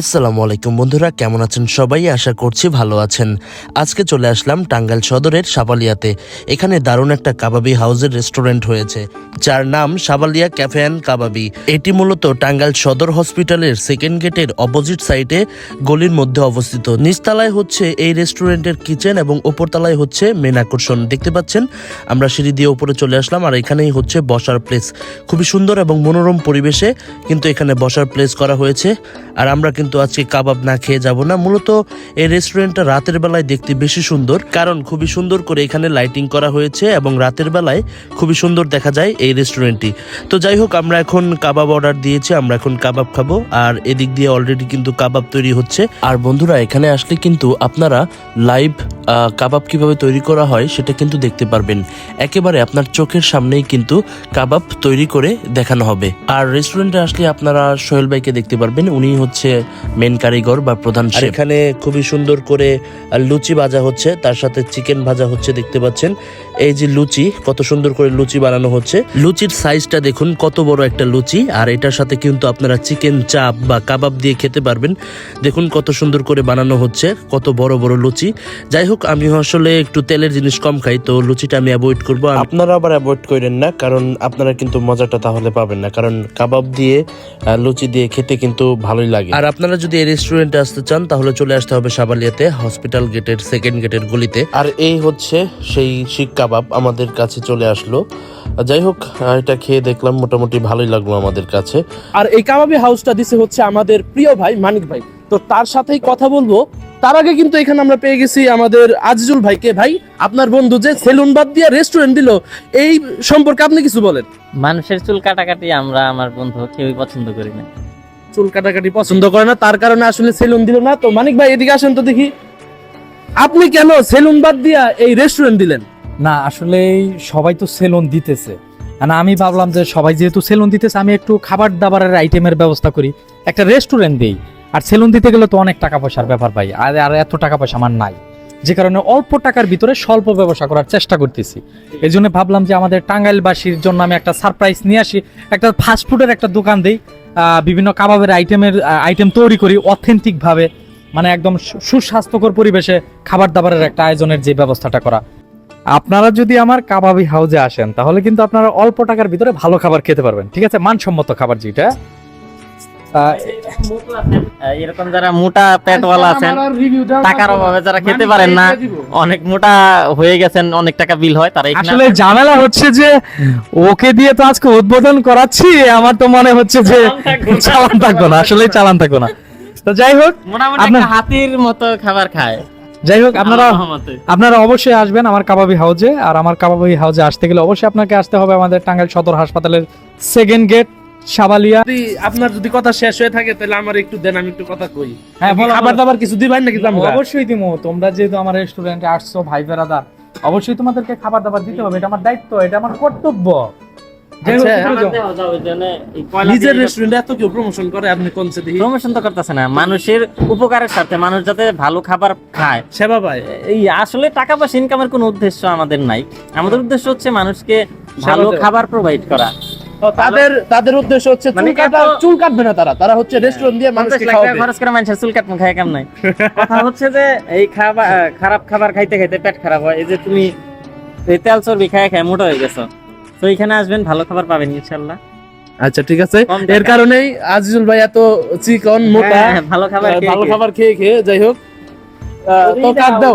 আসসালামু আলাইকুম বন্ধুরা, কেমন আছেন সবাই? আশা করছি ভালো আছেন। আজকে চলে আসলাম টাঙ্গাইল সদরের সাবালিয়াতে। এখানে দারুণ একটা কাবাবি হাউসের রেস্টুরেন্ট হয়েছে, যার নাম সাবালিয়া ক্যাফে অ্যান্ড কাবাবি। এটি মূলত টাঙ্গাইল সদর হসপিটালের সেকেন্ড গেটের অপোজিট সাইডে গলির মধ্যে অবস্থিত। নিচতলায় হচ্ছে এই রেস্টুরেন্টের কিচেন এবং ওপরতলায় হচ্ছে মেন আকর্ষণ। দেখতে পাচ্ছেন, আমরা সিঁড়ি দিয়ে উপরে চলে আসলাম আর এখানেই হচ্ছে বসার প্লেস খুবই সুন্দর এবং মনোরম পরিবেশে কিন্তু এখানে বসার প্লেস করা হয়েছে। আর আমরা কিন্তু আজকে কাবাব না খেয়ে যাব না। মূলত এই রেস্টুরেন্টটা রাতের বেলায় দেখতে বেশি সুন্দর, কারণ খুবই সুন্দর করে এখানে লাইটিং করা হয়েছে এবং রাতের বেলায় খুবই সুন্দর দেখা যায় এই রেস্টুরেন্টটি তো যাই হোক, আমরা এখন কাবাব অর্ডার দিয়েছি, আমরা এখন কাবাব খাব। আর এদিক দিয়ে অলরেডি কিন্তু কাবাব তৈরি হচ্ছে। আর বন্ধুরা, এখানে আসলে কিন্তু আপনারা লাইভ কাবাব কীভাবে তৈরি করা হয় সেটা কিন্তু দেখতে পারবেন। একেবারে আপনার চোখের সামনেই কিন্তু কাবাব তৈরি করে দেখানো হবে। আর রেস্টুরেন্টে আসলে আপনারা সোহেল ভাইকে দেখতে পারবেন উনি হচ্ছে মেন কারিগর বা প্রধান এখানে খুবই সুন্দর করে লুচি ভাজা হচ্ছে তার সাথে চিকেন ভাজা হচ্ছে দেখতে পাচ্ছেন। এই যে লুচি কত সুন্দর করে লুচি বানানো হচ্ছে। লুচির সাইজটা দেখুন কত বড় একটা লুচি। আর এটার সাথে কিন্তু আপনারা চিকেন চাপ বা কাবাব দিয়ে খেতে পারবেন। দেখুন কত সুন্দর করে বানানো হচ্ছে কত বড় বড় লুচি। যাই হোক আমি আসলে একটু তেলের জিনিস কম খাই তো লুচিটা আমি অ্যাভয়েড করব। আপনারা আবার অ্যাভয়েড করেন না কারণ আপনারা কিন্তু মজাটা তাহলে পাবেন না কারণ কাবাব দিয়ে লুচি দিয়ে খেতে কিন্তু ভালোই লাগে। আর আপনারা যদি এই রেস্টুরেন্টে আসতে চান তাহলে চলে আসতে হবে সাবালিয়াতে হসপিটাল গেটের সেকেন্ড গেটের গলিতে। আর এই হচ্ছে সেই শিক কাবাব আমাদের কাছে চলে আসলো। যাই হোক এটা খেয়ে দেখলাম মোটামুটি ভালোই লাগল আমাদের কাছে। আর এই কাবাবি হাউসটা দিছে হচ্ছে আমাদের প্রিয় ভাই মানিক ভাই। তো তার সাথেই কথা বলব তার আগে কিন্তু এখানে আমরা পেয়ে গেছি আমাদের আজিজুল ভাইকে। ভাই আপনার বন্ধু যে সেলুন বাদ দিয়ে রেস্টুরেন্ট দিল এই সম্পর্কে আপনি কিছু বলেন। মানুষের চুল কাটাকাটি আমরা আমার বন্ধু কেউই পছন্দ করি না। চুল কাটাকাটি পছন্দ করে না তার কারণে আসলে সেলুন দিল না। তো মানিক ভাই এদিকে আসেন তো দেখি। আপনি কেন সেলুন বাদ দিয়া এই রেস্টুরেন্ট দিলেন? না আসলে সবাই তো সেলুন দিতেছে। না আমি ভাবলাম যে সবাই যেহেতু সেলুন দিতেছে আমি একটু খাবার দাবারের আইটেমের ব্যবস্থা করি। একটা রেস্টুরেন্ট দিই। আর সেলুন দিতে গেলে তো অনেক টাকা পয়সার ব্যাপার ভাই, আর আর এত টাকা পয়সা আমার নাই। যে কারণে অল্প টাকার ভিতরে স্বল্প ব্যবসা করার চেষ্টা করতেছি। এই জন্য ভাবলাম যে আমাদের টাঙ্গাইলবাসীর জন্য আমি একটা সারপ্রাইজ নিয়ে আসি, একটা ফাস্টফুডের একটা দোকান দিই বিভিন্ন কাবাবের আইটেমের আইটেম তৈরি করি অথেন্টিকভাবে মানে একদম সুস্বাস্থ্যকর পরিবেশে খাবার দাবারের একটা আয়োজনের যে ব্যবস্থাটা করা। আপনারা যদি আমার কাবাবি হাউজে আসেন, তাহলে কিন্তু আপনারা অল্প টাকার ভিতরে ভালো খাবার খেতে পারবেন, ঠিক আছে? মানসম্মত খাবার যেটা। এরকম যারা মোটা পেটওয়ালা আছেন টাকার অভাবে যারা খেতে পারেন না অনেক মোটা হয়ে গেছেন অনেক টাকা বিল হয় তারা আসলে ঝামেলা হচ্ছে যে ওকে দিয়ে তো আজকে উদ্বোধন করাচ্ছি আমার তো মনে হচ্ছে যে চালান থাকব না। আসলে চালান থাকব না। তো যাই হোক আপনার- হাতির মতো খাবার খায়। যাই হোক আপনারা আপনারা অবশ্যই আসবেন আমার কাবাবি হাউজে আর আমার কাবাবি হাউজে আসতে গেলে অবশ্যই আপনাকে আসতে হবে আমাদের টাঙ্গাইল সদর হাসপাতালের সেকেন্ড গেট সাবালিয়া। আপনার যদি কথা শেষ হয়ে থাকে তাহলে আমার একটু দেন আমি একটু কথা কই। হ্যাঁ, খাবার দাবার কিছু দিবেন নাকি অবশ্যই দিমো। তোমরা যেহেতু আমার রেস্টুরেন্টে আসছো ভাই বেড়াদার অবশ্যই তোমাদেরকে খাবার দাবার দিতে হবে। এটা আমার দায়িত্ব এটা আমার কর্তব্য। আচ্ছা, নিজের রেস্টুরেন্টে এত কেউ প্রমোশন করে আপনি কোন সে প্রমোশন তো করতেছে না। মানুষের উপকারের সাথে মানুষ যাতে ভালো খাবার খায়। সেবা পায়। এই আসলে টাকা পয়সা ইনকামের কোনো উদ্দেশ্য আমাদের নাই। আমাদের উদ্দেশ্য হচ্ছে মানুষকে ভালো খাবার প্রোভাইড করা। তাদের তাদের উদ্দেশ্য হচ্ছে মানে চুল কাটা চুল কাটবে না তারা। তারা হচ্ছে রেস্টুরেন্ট দিয়ে মানুষকে খাওয়াবে। খরচ করে মানুষের চুল কাটমু খায় কেমন নাই কথা হচ্ছে যে এই খাবার খারাপ খাবার খাইতে খাইতে পেট খারাপ হয়। এই যে তুমি এই তেল চর্বি খায় খায় মোটা হয়ে গেছো। তো এখানে আসবেন ভালো খাবার পাবেন ইনশাল্লাহ আচ্ছা ঠিক আছে। এর কারণেই আজিজুল ভাই এত চিকন মোটা হ্যাঁ, ভালো খাবার খেয়ে ভালো খেয়ে। খাবার খেয়ে খেয়ে যাই হোক। আহ, তো কাট দাও।